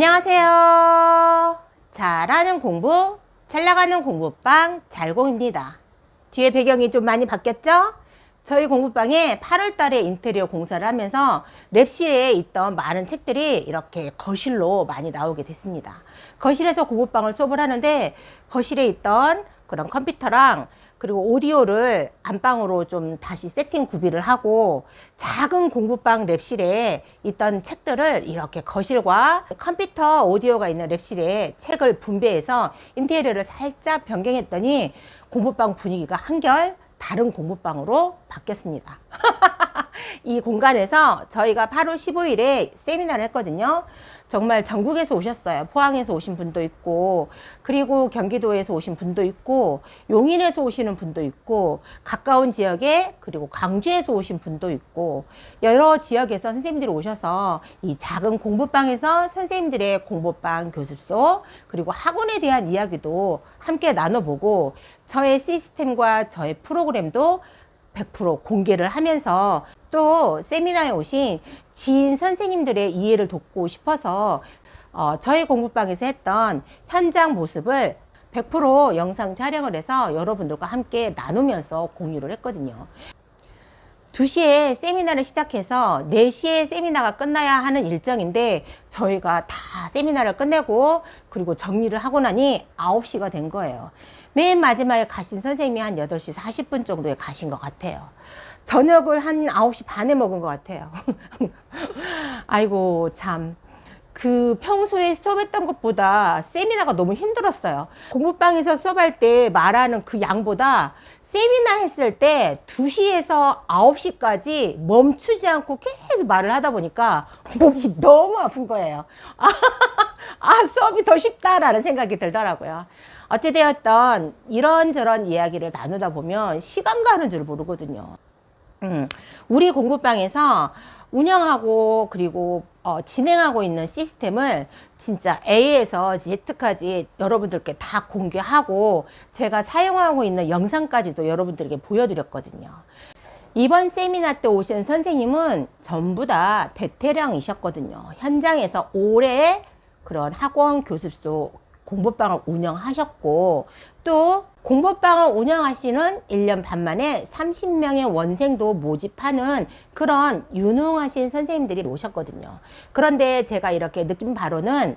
안녕하세요. 잘하는 공부, 잘 나가는 공부방 잘공입니다. 뒤에 배경이 좀 많이 바뀌었죠? 저희 공부방에 8월 달에 인테리어 공사를 하면서 랩실에 있던 많은 책들이 이렇게 거실로 많이 나오게 됐습니다. 거실에서 공부방을 수업을 하는데 거실에 있던 그런 컴퓨터랑 그리고 오디오를 안방으로 좀 다시 세팅 구비를 하고 작은 공부방 랩실에 있던 책들을 이렇게 거실과 컴퓨터 오디오가 있는 랩실에 책을 분배해서 인테리어를 살짝 변경했더니 공부방 분위기가 한결 다른 공부방으로 바뀌었습니다. 이 공간에서 저희가 8월 15일에 세미나를 했거든요. 정말 전국에서 오셨어요. 포항에서 오신 분도 있고, 그리고 경기도에서 오신 분도 있고, 용인에서 오시는 분도 있고, 가까운 지역에, 그리고 광주에서 오신 분도 있고, 여러 지역에서 선생님들이 오셔서 이 작은 공부방에서 선생님들의 공부방 교습소, 그리고 학원에 대한 이야기도 함께 나눠보고, 저의 시스템과 저의 프로그램도 100% 공개를 하면서 또 세미나에 오신 지인 선생님들의 이해를 돕고 싶어서 어, 저희 공부방에서 했던 현장 모습을 100% 영상 촬영을 해서 여러분들과 함께 나누면서 공유를 했거든요. 2시에 세미나를 시작해서 4시에 세미나가 끝나야 하는 일정인데 저희가 다 세미나를 끝내고 그리고 정리를 하고 나니 9시가 된 거예요. 맨 마지막에 가신 선생님이 한 8시 40분 정도에 가신 것 같아요. 저녁을 한 9시 반에 먹은 것 같아요. 아이고, 참. 그 평소에 수업했던 것보다 세미나가 너무 힘들었어요. 공부방에서 수업할 때 말하는 그 양보다 세미나 했을 때 2시에서 9시까지 멈추지 않고 계속 말을 하다 보니까 목이 너무 아픈 거예요. 아, 아 수업이 더 쉽다라는 생각이 들더라고요. 어찌되었던 이런저런 이야기를 나누다 보면 시간 가는 줄 모르거든요. 음, 우리 공부방에서 운영하고 그리고 어, 진행하고 있는 시스템을 진짜 A에서 Z까지 여러분들께 다 공개하고 제가 사용하고 있는 영상까지도 여러분들에게 보여드렸거든요. 이번 세미나 때 오신 선생님은 전부 다 베테랑이셨거든요. 현장에서 오래 그런 학원 교습소 공부방을 운영하셨고 또 공부방을 운영하시는 1년 반 만에 30명의 원생도 모집하는 그런 유능하신 선생님들이 오셨거든요. 그런데 제가 이렇게 느낀 바로는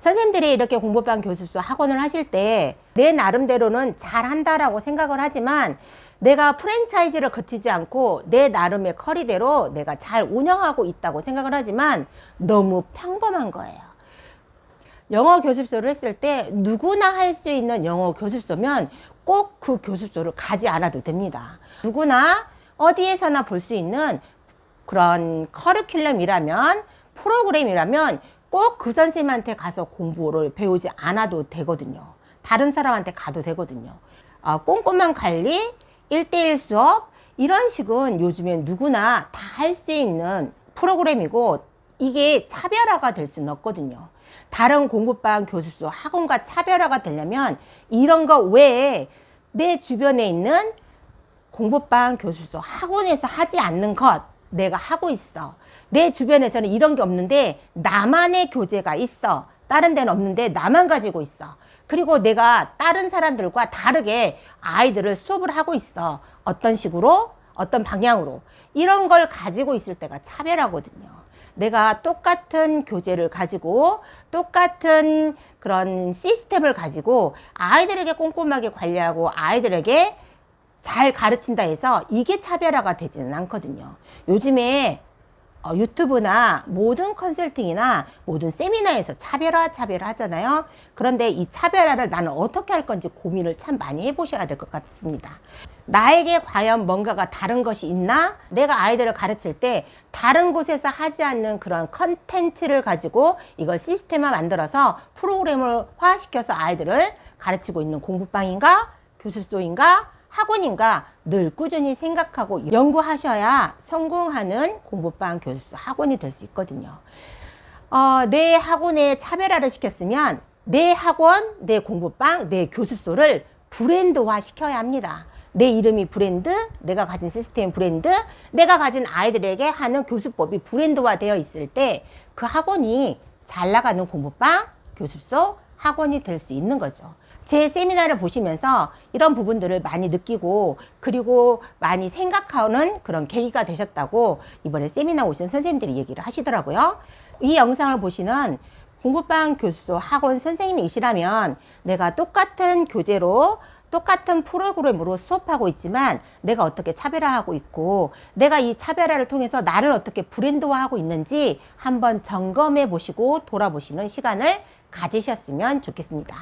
선생님들이 이렇게 공부방 교습소 학원을 하실 때 내 나름대로는 잘한다라고 생각을 하지만 내가 프랜차이즈를 거치지 않고 내 나름의 커리대로 내가 잘 운영하고 있다고 생각을 하지만 너무 평범한 거예요. 영어 교습소를 했을 때 누구나 할 수 있는 영어 교습소면 꼭 그 교습소를 가지 않아도 됩니다. 누구나 어디에서나 볼 수 있는 그런 커리큘럼이라면 프로그램이라면 꼭 그 선생님한테 가서 공부를 배우지 않아도 되거든요. 다른 사람한테 가도 되거든요. 어, 꼼꼼한 관리, 1대1 수업, 이런 식은 요즘엔 누구나 다 할 수 있는 프로그램이고 이게 차별화가 될 수는 없거든요. 다른 공부방 교습소 학원과 차별화가 되려면 이런 거 외에 내 주변에 있는 공부방 교습소 학원에서 하지 않는 것 내가 하고 있어. 내 주변에서는 이런 게 없는데 나만의 교재가 있어. 다른 데는 없는데 나만 가지고 있어. 그리고 내가 다른 사람들과 다르게 아이들을 수업을 하고 있어. 어떤 식으로? 어떤 방향으로? 이런 걸 가지고 있을 때가 차별하거든요. 내가 똑같은 교재를 가지고 똑같은 그런 시스템을 가지고 아이들에게 꼼꼼하게 관리하고 아이들에게 잘 가르친다 해서 이게 차별화가 되지는 않거든요. 요즘에 어, 유튜브나 모든 컨설팅이나 모든 세미나에서 차별화 차별화 하잖아요. 그런데 이 차별화를 나는 어떻게 할 건지 고민을 참 많이 해보셔야 될 것 같습니다. 나에게 과연 뭔가가 다른 것이 있나? 내가 아이들을 가르칠 때 다른 곳에서 하지 않는 그런 컨텐츠를 가지고 이걸 시스템화 만들어서 프로그램을 화시켜서 아이들을 가르치고 있는 공부방인가? 교습소인가? 학원인가 늘 꾸준히 생각하고 연구하셔야 성공하는 공부방 교습소 학원이 될 수 있거든요. 어, 내 학원에 차별화를 시켰으면 내 학원, 내 공부방, 내 교습소를 브랜드화 시켜야 합니다. 내 이름이 브랜드, 내가 가진 시스템 브랜드, 내가 가진 아이들에게 하는 교수법이 브랜드화 되어 있을 때 그 학원이 잘 나가는 공부방, 교습소, 학원이 될 수 있는 거죠. 제 세미나를 보시면서 이런 부분들을 많이 느끼고 그리고 많이 생각하는 그런 계기가 되셨다고 이번에 세미나 오신 선생님들이 얘기를 하시더라고요. 이 영상을 보시는 공부방 교습소 학원 선생님이시라면 내가 똑같은 교재로 똑같은 프로그램으로 수업하고 있지만 내가 어떻게 차별화하고 있고 내가 이 차별화를 통해서 나를 어떻게 브랜드화하고 있는지 한번 점검해 보시고 돌아보시는 시간을 가지셨으면 좋겠습니다.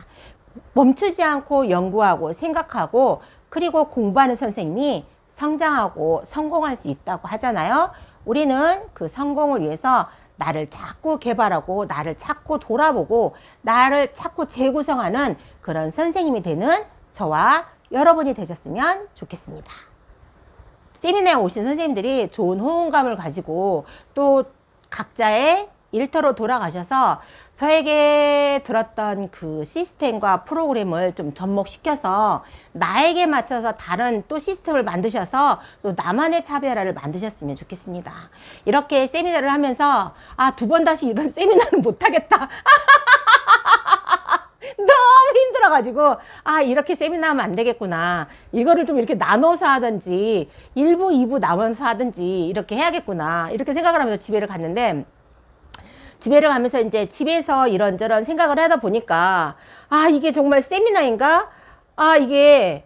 멈추지 않고 연구하고 생각하고 그리고 공부하는 선생님이 성장하고 성공할 수 있다고 하잖아요. 우리는 그 성공을 위해서 나를 자꾸 개발하고 나를 자꾸 돌아보고 나를 자꾸 재구성하는 그런 선생님이 되는 저와 여러분이 되셨으면 좋겠습니다. 세미나에 오신 선생님들이 좋은 호응감을 가지고 또 각자의 일터로 돌아가셔서 저에게 들었던 그 시스템과 프로그램을 좀 접목시켜서 나에게 맞춰서 다른 또 시스템을 만드셔서 또 나만의 차별화를 만드셨으면 좋겠습니다. 이렇게 세미나를 하면서 아, 두 번 다시 이런 세미나는 못하겠다. 너무 힘들어가지고 아 이렇게 세미나 하면 안 되겠구나 이거를 좀 이렇게 나눠서 하든지 1부 2부 나눠서 하든지 이렇게 해야겠구나 이렇게 생각을 하면서 집에를 갔는데 집에를 가면서 이제 집에서 이런저런 생각을 하다 보니까 아 이게 정말 세미나인가 아 이게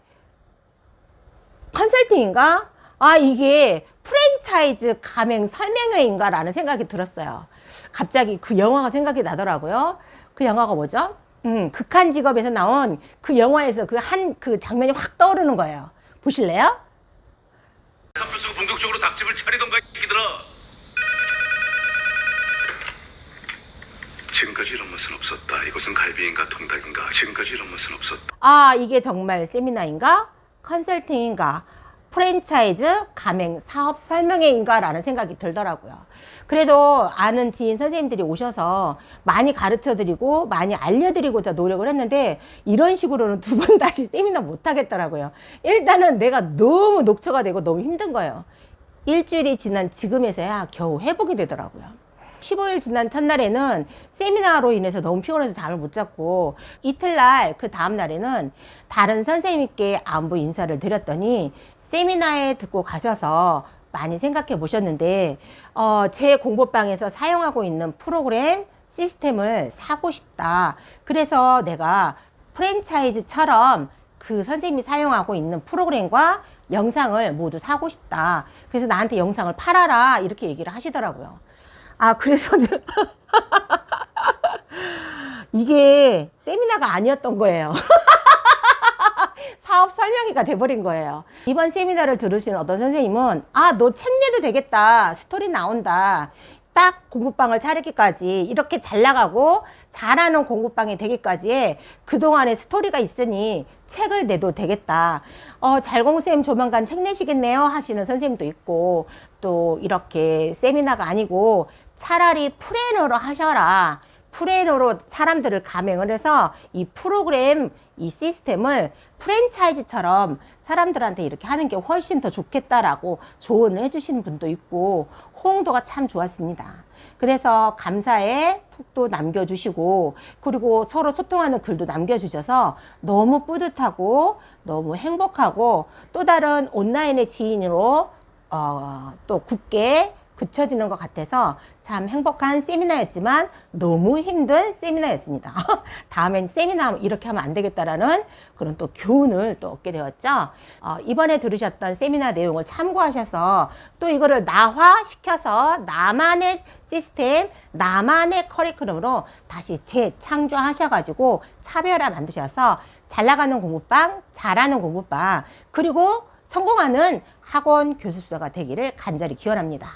컨설팅인가 아 이게 프랜차이즈 가맹 설명회인가 라는 생각이 들었어요 갑자기 그 영화가 생각이 나더라고요 그 영화가 뭐죠? 음, 극한 직업에서 나온 그 영화에서 그 한그 장면이 확 떠오르는 거예요. 보실래요? 삼표수가 본격적으로 닭집을 차리던가 이들아 지금까지 이런 맛은 없었다 이것은 갈비인가 통닭인가 지금까지 이런 맛은 없었다 아, 이게 정말 세미나인가? 컨설팅인가? 프랜차이즈 가맹 사업 설명회인가? 라는 생각이 들더라고요. 그래도 아는 지인 선생님들이 오셔서 많이 가르쳐 드리고 많이 알려드리고자 노력을 했는데 이런 식으로는 두 번 다시 세미나 못 하겠더라고요. 일단은 내가 너무 녹초가 되고 너무 힘든 거예요. 일주일이 지난 지금에서야 겨우 회복이 되더라고요. 15일 지난 첫날에는 세미나로 인해서 너무 피곤해서 잠을 못 잤고 이틀날 그 다음날에는 다른 선생님께 안부 인사를 드렸더니 세미나에 듣고 가셔서 많이 생각해 보셨는데 어, 제 공부방에서 사용하고 있는 프로그램 시스템을 사고 싶다. 그래서 내가 프랜차이즈처럼 그 선생님이 사용하고 있는 프로그램과 영상을 모두 사고 싶다. 그래서 나한테 영상을 팔아라. 이렇게 얘기를 하시더라고요. 아, 그래서 이게 세미나가 아니었던 거예요. 사업 설명회가 돼버린 거예요. 이번 세미나를 들으신 어떤 선생님은 아, 너 책 내도 되겠다. 스토리 나온다. 딱 공부방을 차리기까지 이렇게 잘 나가고 잘하는 공부방이 되기까지의 그동안의 스토리가 있으니 책을 내도 되겠다. 어, 잘공쌤 조만간 책 내시겠네요 하시는 선생님도 있고 또 이렇게 세미나가 아니고 차라리 프레너로 하셔라. 프레너로 사람들을 가맹을 해서 이 프로그램, 이 시스템을 프랜차이즈처럼 사람들한테 이렇게 하는 게 훨씬 더 좋겠다라고 조언을 해주시는 분도 있고 호응도가 참 좋았습니다. 그래서 감사의 톡도 남겨주시고 그리고 서로 소통하는 글도 남겨주셔서 너무 뿌듯하고 너무 행복하고 또 다른 온라인의 지인으로 어, 또 굳게 굳혀지는 것 같아서 참 행복한 세미나였지만 너무 힘든 세미나였습니다. 다음엔 세미나 이렇게 하면 안 되겠다라는 그런 또 교훈을 또 얻게 되었죠. 어, 이번에 들으셨던 세미나 내용을 참고하셔서 또 이거를 나화시켜서 나만의 시스템, 나만의 커리큘럼으로 다시 재창조하셔가지고 차별화 만드셔서 잘 나가는 공부방, 잘하는 공부방, 그리고 성공하는 학원 교습소가 되기를 간절히 기원합니다.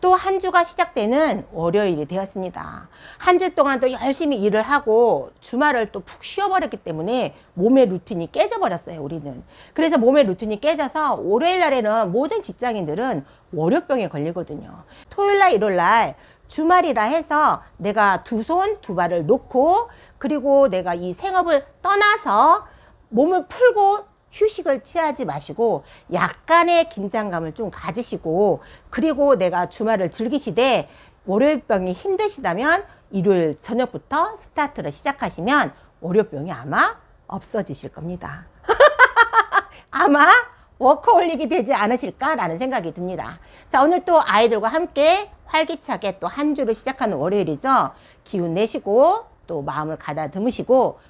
또 한 주가 시작되는 월요일이 되었습니다. 한 주 동안 또 열심히 일을 하고 주말을 또 푹 쉬어버렸기 때문에 몸의 루틴이 깨져버렸어요, 우리는. 그래서 몸의 루틴이 깨져서 월요일 날에는 모든 직장인들은 월요병에 걸리거든요. 토요일 날, 일요일 날 주말이라 해서 내가 두 손, 두 발을 놓고 그리고 내가 이 생업을 떠나서 몸을 풀고 휴식을 취하지 마시고 약간의 긴장감을 좀 가지시고 그리고 내가 주말을 즐기시되 월요일병이 힘드시다면 일요일 저녁부터 스타트를 시작하시면 월요병이 아마 없어지실 겁니다. 아마 워커홀릭이 되지 않으실까라는 생각이 듭니다. 자, 오늘 또 아이들과 함께 활기차게 또 한 주를 시작하는 월요일이죠. 기운 내시고 또 마음을 가다듬으시고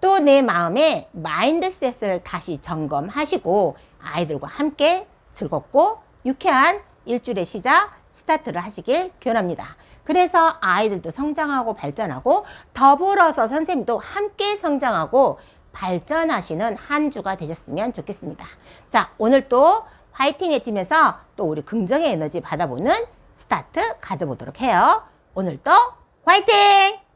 또 내 마음의 마인드셋을 다시 점검하시고 아이들과 함께 즐겁고 유쾌한 일주일의 시작 스타트를 하시길 기원합니다. 그래서 아이들도 성장하고 발전하고 더불어서 선생님도 함께 성장하고 발전하시는 한 주가 되셨으면 좋겠습니다. 자, 오늘 또 화이팅 해지면서 또 우리 긍정의 에너지 받아보는 스타트 가져보도록 해요. 오늘도 화이팅!